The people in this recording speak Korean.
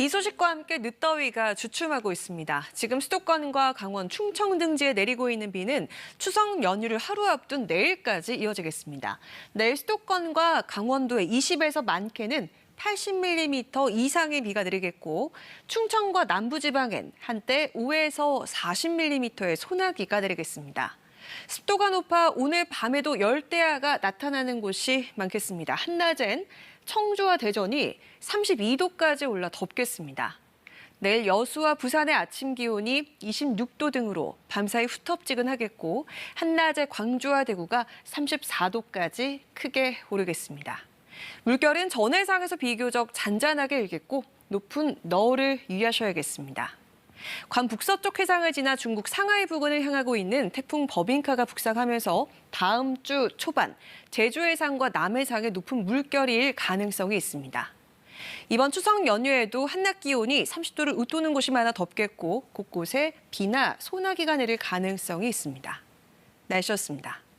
비 소식과 함께 늦더위가 주춤하고 있습니다. 지금 수도권과 강원, 충청 등지에 내리고 있는 비는 추석 연휴를 하루 앞둔 내일까지 이어지겠습니다. 내일 수도권과 강원도에 20에서 많게는 80mm 이상의 비가 내리겠고 충청과 남부지방엔 한때 5에서 40mm의 소나기가 내리겠습니다. 습도가 높아 오늘 밤에도 열대야가 나타나는 곳이 많겠습니다. 한낮엔 청주와 대전이 32도까지 올라 덥겠습니다. 내일 여수와 부산의 아침 기온이 26도 등으로 밤사이 후텁지근하겠고 한낮에 광주와 대구가 34도까지 크게 오르겠습니다. 물결은 전해상에서 비교적 잔잔하게 일겠고 높은 너울을 유의하셔야겠습니다. 관 북서쪽 해상을 지나 중국 상하이 부근을 향하고 있는 태풍 버빙카가 북상하면서 다음 주 초반 제주 해상과 남해상에 높은 물결일 가능성이 있습니다. 이번 추석 연휴에도 한낮 기온이 30도를 웃도는 곳이 많아 덥겠고 곳곳에 비나 소나기가 내릴 가능성이 있습니다. 날씨였습니다.